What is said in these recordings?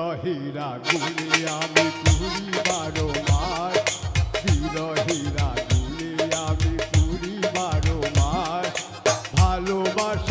বিরহীরা গুলি আমি পুরি বারো মার। বিরহীরা গুলি আমি পুরি বারো মার। ভালোবাসা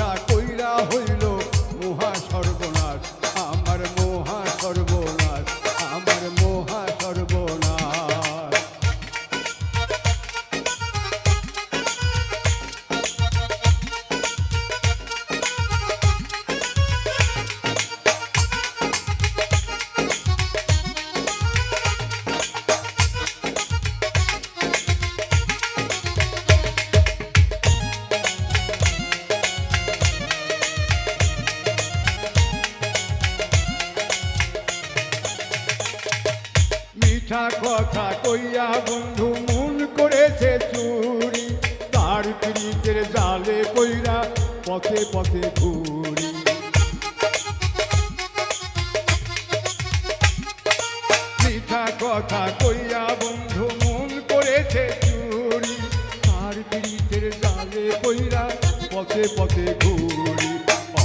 কথা কইয়া বন্ধু, মন করেছে চুরি। তার পিড়িতের জালে কইরা পথে পথে ঘুরি। মিঠা কথা কইয়া বন্ধু, মন করেছে চুরি। তার পিড়িতের জালে কইরা পথে পথে ঘুরি।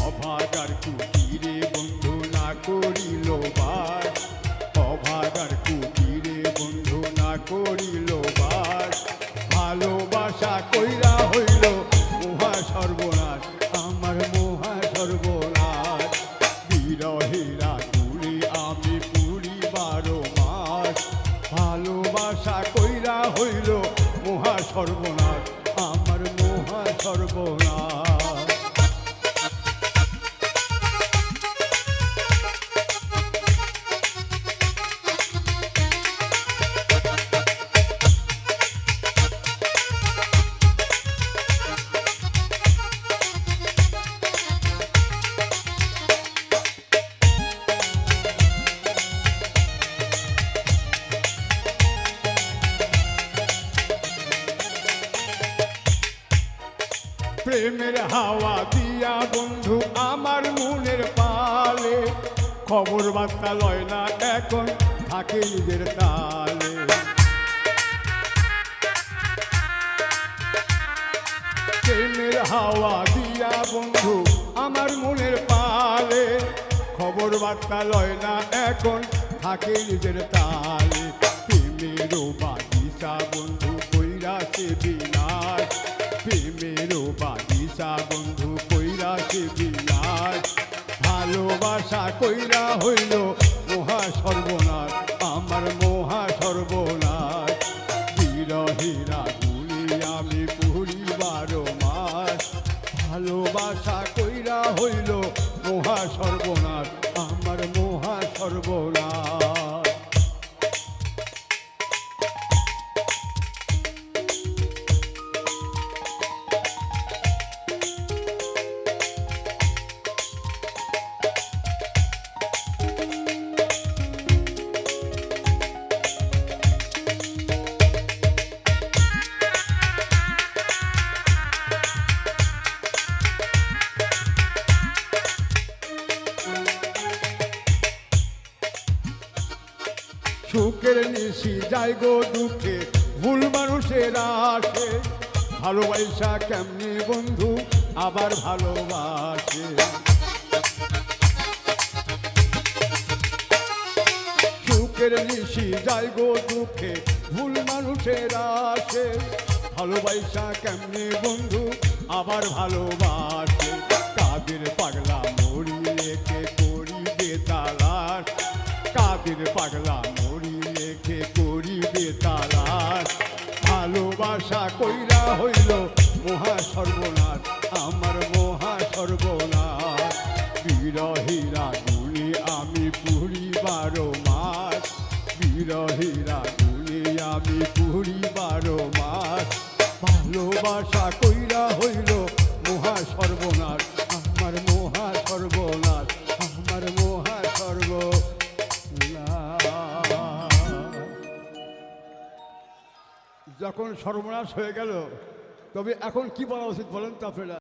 অভাগার কুটিরে বন্ধু না করিল বার। অভাগার না করিল বার ভালোবাসা কইরা হইল মহা সর্বনাশ, আমার মহা সর্বনাশ। বিরহেরা তুলি আমি পুরি বারো মাস। ভালোবাসা কইরা হইল মহা সর্বনাশ, আমার মহা সর্বনাশ। প্রেমের হাওয়া দিয়া বন্ধু আমার মনের পালে। খবর বার্তা লয় না এখন, থাকে নিজের তালে। প্রেমের হাওয়া দিয়া বন্ধু আমার মনের পালে। খবর বার্তা লয় না এখন, থাকে নিজের তালে। প্রেমেরও বাগিচা বন্ধু ভালোবাসা কইরা হইল, মহা সর্বনাশ, আমার মহা সর্বনাশ। বিরহীরা গুলি আমি পুরি বারো মাস। ভালোবাসা কইরা হইল, মহা সর্বনাশ, আমার মহা সর্বনাশ। সুখের নিশি যায় গো দুঃখে, ভুল মানুষের আসে। ভালোবাসা কেমনি বন্ধু? আবার ভালোবাসে। সুখের নিশি যায় গো দুঃখে, ভুল মানুষের আসে। ভালোবাসা কেমনি বন্ধু? আবার ভালোবাসে। কাদের পাগলা মরি লেখে করিবে তালাশ কাদের পাগলা মরি লেখে করিবে তালাশ ভালোবাসা কইরা হইল মহা সর্বনাশ আমার মহা সর্বনাশ বিরহীরা গুলি আমি পুরি বারো মাস, বিরহীরা গুলি আমি পুরি বারো মাস। ভালোবাসা কইরা যখন সর্বনাশ হয়ে গেল তবে এখন কি বলা উচিত বলেন তো আপনারা?